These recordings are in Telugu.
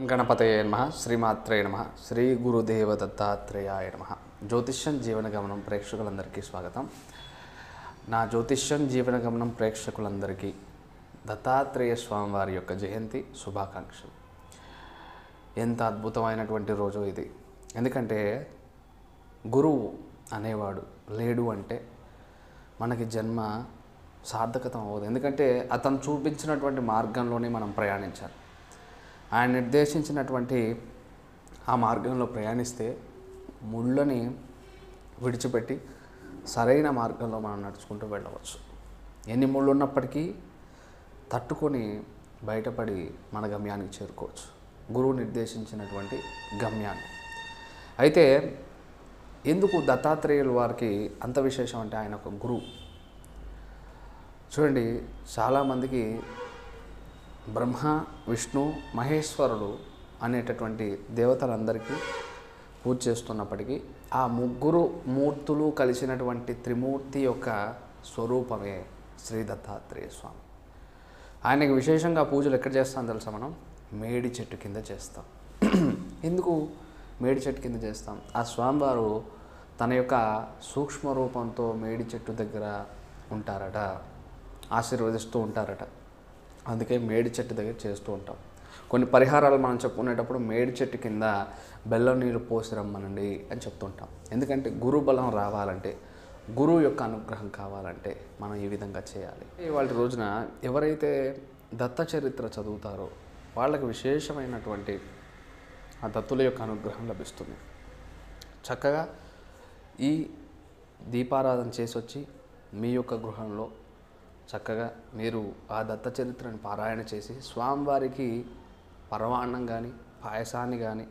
గణపతయ నమ. శ్రీమాత్రే నమ. శ్రీ గురుదేవ దత్తాత్రేయాయ నమ. జ్యోతిష్యం జీవన గమనం ప్రేక్షకులందరికీ స్వాగతం. నా జ్యోతిష్యం జీవన గమనం ప్రేక్షకులందరికీ దత్తాత్రేయ స్వామివారి యొక్క జయంతి శుభాకాంక్షలు. ఎంత అద్భుతమైనటువంటి రోజు ఇది. ఎందుకంటే గురువు అనేవాడు లేడు అంటే మనకి జన్మ సార్థకతం అవ్వదు. ఎందుకంటే అతను చూపించినటువంటి మార్గంలోనే మనం ప్రయాణించాలి. ఆయన నిర్దేశించినటువంటి ఆ మార్గంలో ప్రయాణిస్తే ముళ్ళని విడిచిపెట్టి సరైన మార్గంలో మనం నడుచుకుంటూ వెళ్ళవచ్చు. ఎన్ని ముళ్ళు ఉన్నప్పటికీ తట్టుకొని బయటపడి మన గమ్యానికి చేరుకోవచ్చు. గురువు నిర్దేశించినటువంటి గమ్యాన్ని. అయితే ఎందుకు దత్తాత్రేయుల వారికి అంత విశేషం అంటే ఆయన ఒక గురువు? చూడండి చాలామందికి బ్రహ్మ విష్ణు మహేశ్వరుడు అనేటటువంటి దేవతలందరికీ పూజ చేస్తున్నప్పటికీ ఆ ముగ్గురు మూర్తులు కలిసినటువంటి త్రిమూర్తి యొక్క స్వరూపమే శ్రీ దత్తాత్రేయ స్వామి. ఆయనకి విశేషంగా పూజలు ఎక్కడ చేస్తాం తెలుసా మనం? మేడి చెట్టు కింద చేస్తాం. ఎందుకు మేడి చెట్టు కింద చేస్తాం? ఆ స్వామివారు తన యొక్క సూక్ష్మ రూపంతో మేడి చెట్టు దగ్గర ఉంటారట ఆశీర్వదిస్తూ ఉంటారట. అందుకే మేడి చెట్టు దగ్గర చేస్తూ ఉంటాం. కొన్ని పరిహారాలు మనం చెప్పుకునేటప్పుడు మేడి చెట్టు కింద బెల్లం నీళ్ళు పోసి రమ్మనండి అని చెప్తుంటాం ఎందుకంటే గురు బలం రావాలంటే గురువు యొక్క అనుగ్రహం కావాలంటే మనం ఈ విధంగా చేయాలి. ఇవాళ రోజున ఎవరైతే దత్త చరిత్ర చదువుతారో వాళ్ళకి విశేషమైనటువంటి ఆ దత్తుల యొక్క అనుగ్రహం లభిస్తుంది. చక్కగా ఈ దీపారాధన చేసి వచ్చి మీ యొక్క గృహంలో చక్కగా మీరు ఆ దత్త చరిత్రను పారాయణ చేసి స్వామివారికి పరమాన్నం కానీ పాయసాన్ని కానీ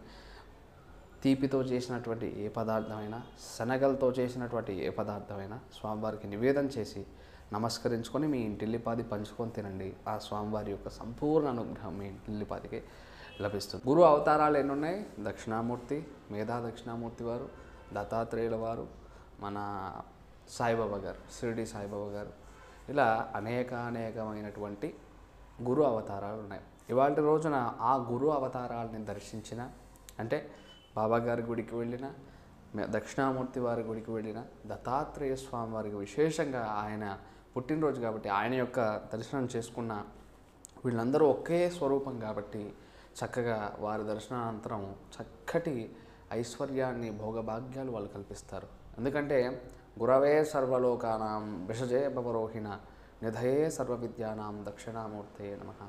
తీపితో చేసినటువంటి ఏ పదార్థమైనా శనగలతో చేసినటువంటి ఏ పదార్థమైనా స్వామివారికి నివేదన చేసి నమస్కరించుకొని మీ ఇంటిల్లిపాది పంచుకొని తినండి. ఆ స్వామివారి యొక్క సంపూర్ణ అనుగ్రహం మీ ఇంటిల్లిపాదికి లభిస్తుంది. గురు అవతారాలు ఎన్ని ఉన్నాయి దక్షిణామూర్తి మేధా దక్షిణామూర్తి వారు దత్తాత్రేయుల వారు మన సాయిబాబా గారు షిరిడి సాయిబాబా గారు. ఇలా అనేకానేకమైనటువంటి గురు అవతారాలు ఉన్నాయి. ఇవాళ రోజున ఆ గురు అవతారాలని దర్శించిన అంటే బాబాగారి గుడికి వెళ్ళిన దక్షిణామూర్తి వారి గుడికి వెళ్ళిన దత్తాత్రేయ స్వామి వారికి విశేషంగా ఆయన పుట్టినరోజు కాబట్టి ఆయన యొక్క దర్శనం చేసుకున్న వీళ్ళందరూ ఒకే స్వరూపం కాబట్టి చక్కగా వారి దర్శనానంతరం చక్కటి ఐశ్వర్యాన్ని భోగభాగ్యాలు వాళ్ళు కల్పిస్తారు. ఎందుకంటే గురవే సర్వలోకానాం విషజే భవరోహిణ నిధయే సర్వ విద్యానాం దక్షిణామూర్తే నమ.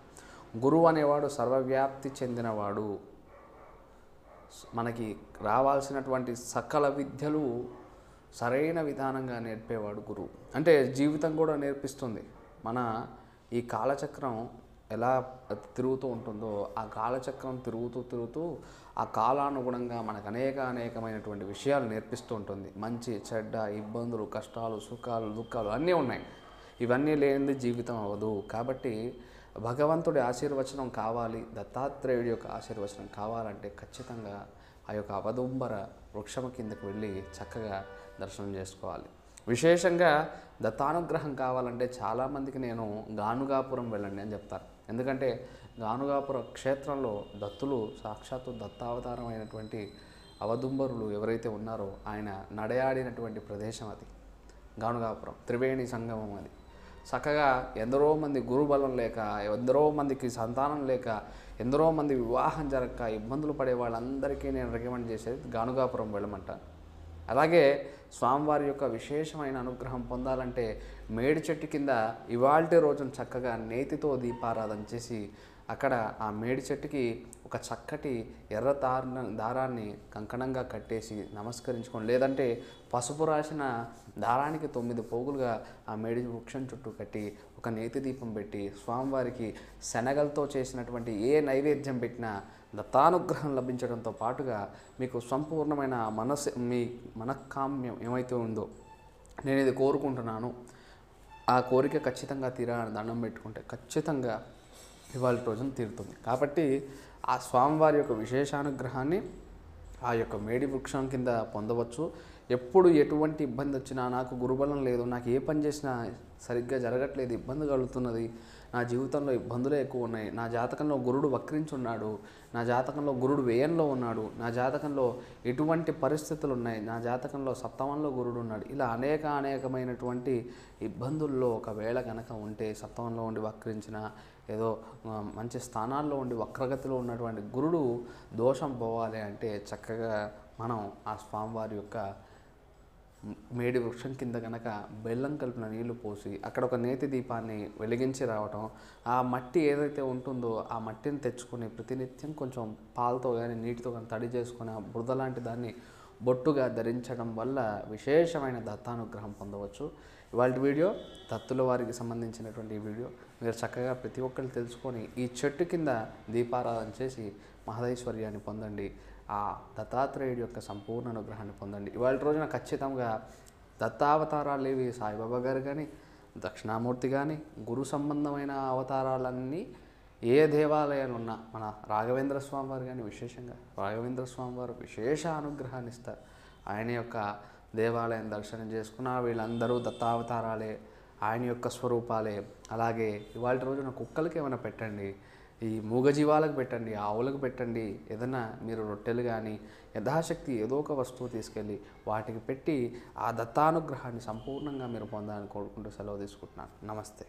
గురువు అనేవాడు సర్వవ్యాప్తి చెందినవాడు. మనకి రావాల్సినటువంటి సకల విద్యలు సరైన విధానంగా నేర్పేవాడు గురువు. అంటే జీవితం కూడా నేర్పిస్తుంది. మన ఈ కాలచక్రం ఎలా తిరుగుతూ ఉంటుందో ఆ కాలచక్రం తిరుగుతూ తిరుగుతూ ఆ కాలానుగుణంగా మనకు అనేక అనేకమైనటువంటి విషయాలు నేర్పిస్తూ ఉంటుంది. మంచి చెడ్డ ఇబ్బందులు కష్టాలు సుఖాలు దుఃఖాలు అన్నీ ఉన్నాయి. ఇవన్నీ లేనిది జీవితం అవ్వదు. కాబట్టి భగవంతుడి ఆశీర్వచనం కావాలి దత్తాత్రేయుడి యొక్క ఆశీర్వచనం కావాలంటే ఖచ్చితంగా ఆ యొక్క అవదుంబర వృక్షము కిందకు వెళ్ళి చక్కగా దర్శనం చేసుకోవాలి. విశేషంగా దత్తానుగ్రహం కావాలంటే చాలామందికి నేను గానుగాపురం వెళ్ళండి అని చెప్తారు. ఎందుకంటే గానుగాపుర క్షేత్రంలో దత్తులు సాక్షాత్తు దత్తావతారం అయినటువంటి అవదుంబరులు ఎవరైతే ఉన్నారో ఆయన నడయాడినటువంటి ప్రదేశం అది గానుగాపురం త్రివేణి సంగమం అది. చక్కగా ఎందరో మంది గురుబలం లేక ఎందరో మందికి సంతానం లేక ఎందరో మంది వివాహం జరగక ఇబ్బందులు పడే వాళ్ళందరికీ నేను రికమెండ్ చేసేది గానుగాపురం వెళ్ళమంటాను. అలాగే స్వామివారి యొక్క విశేషమైన అనుగ్రహం పొందాలంటే మేడి చెట్టు కింద ఇవాల్టి రోజున చక్కగా నేతితో దీపారాధన చేసి అక్కడ ఆ మేడి చెట్టుకి ఒక చక్కటి ఎర్ర దార దారాన్ని కంకణంగా కట్టేసి నమస్కరించుకోండి. లేదంటే పసుపు రాసిన దారానికి తొమ్మిది పోగులుగా ఆ మేడి వృక్షం చుట్టూ కట్టి ఒక నేతి దీపం పెట్టి స్వామివారికి శనగలతో చేసినటువంటి ఏ నైవేద్యం పెట్టినా దత్తానుగ్రహం లభించడంతో పాటుగా మీకు సంపూర్ణమైన మనస్ మీ మనఃకామ్యం ఏమైతే ఉందో నేను ఇది కోరుకుంటున్నాను. ఆ కోరిక ఖచ్చితంగా తీరాలని దండం పెట్టుకుంటే ఖచ్చితంగా ఇవాళ రోజున తీరుతుంది. కాబట్టి ఆ స్వామివారి యొక్క విశేషానుగ్రహాన్ని ఆ యొక్క మేడి వృక్షం కింద పొందవచ్చు. ఎప్పుడు ఎటువంటి ఇబ్బంది వచ్చినా నాకు గురుబలం లేదు నాకు ఏ పని చేసినా సరిగ్గా జరగట్లేదు ఇబ్బంది కలుగుతున్నది నా జీవితంలో ఇబ్బందులే ఎక్కువ ఉన్నాయి నా జాతకంలో గురుడు వక్రించున్నాడు నా జాతకంలో గురుడు వ్యయంలో ఉన్నాడు నా జాతకంలో ఎటువంటి పరిస్థితులు ఉన్నాయి నా జాతకంలో సప్తమంలో గురుడు ఉన్నాడు. ఇలా అనేక అనేకమైనటువంటి ఇబ్బందుల్లో ఒకవేళ కనుక ఉంటే సప్తమంలో ఉండి వక్రించిన ఏదో మంచి స్థానాల్లో ఉండి వక్రగతిలో ఉన్నటువంటి గురుడు దోషం పోవాలి అంటే చక్కగా మనం ఆ స్వామివారి యొక్క మేడి వృక్షం కింద కనుక బెల్లం కలిపిన నీళ్ళు పోసి అక్కడ ఒక నేతి దీపాన్ని వెలిగించి రావటం ఆ మట్టి ఏదైతే ఉంటుందో ఆ మట్టిని తెచ్చుకొని ప్రతినిత్యం కొంచెం పాలతో కానీ నీటితో కానీ తడి చేసుకొని ఆ బురద లాంటి దాన్ని బొట్టుగా ధరించడం వల్ల విశేషమైన దత్తానుగ్రహం పొందవచ్చు. ఇవాళ వీడియో దత్తుల వారికి సంబంధించినటువంటి వీడియో. మీరు చక్కగా ప్రతి ఒక్కరు తెలుసుకొని ఈ చెట్టు కింద దీపారాధన చేసి మహదైశ్వర్యాన్ని పొందండి. ఆ దత్తాత్రేయుడి యొక్క సంపూర్ణ అనుగ్రహాన్ని పొందండి. ఇవాళ రోజున ఖచ్చితంగా దత్తావతారాలు ఏవి సాయిబాబా గారు కానీ దక్షిణామూర్తి కానీ గురు సంబంధమైన అవతారాలన్నీ ఏ దేవాలయాలు ఉన్నా మన రాఘవేంద్ర స్వామి వారు కానీ విశేషంగా రాఘవేంద్ర స్వామి వారు విశేష అనుగ్రహాన్ని ఇస్తారు. ఆయన యొక్క దేవాలయం దర్శనం చేసుకున్న వీళ్ళందరూ దత్తావతారాలే ఆయన యొక్క స్వరూపాలే. అలాగే ఇవాళ రోజున కుక్కలకి ఏమైనా పెట్టండి ఈ మూగజీవాలకు పెట్టండి ఆవులకు పెట్టండి ఏదైనా మీరు రొట్టెలు కానీ యథాశక్తి ఏదో ఒక వస్తువు తీసుకెళ్ళి వాటికి పెట్టి ఆ దత్తానుగ్రహాన్ని సంపూర్ణంగా మీరు పొందాలని కోరుకుంటూ సెలవు తీసుకుంటున్నాను. నమస్తే.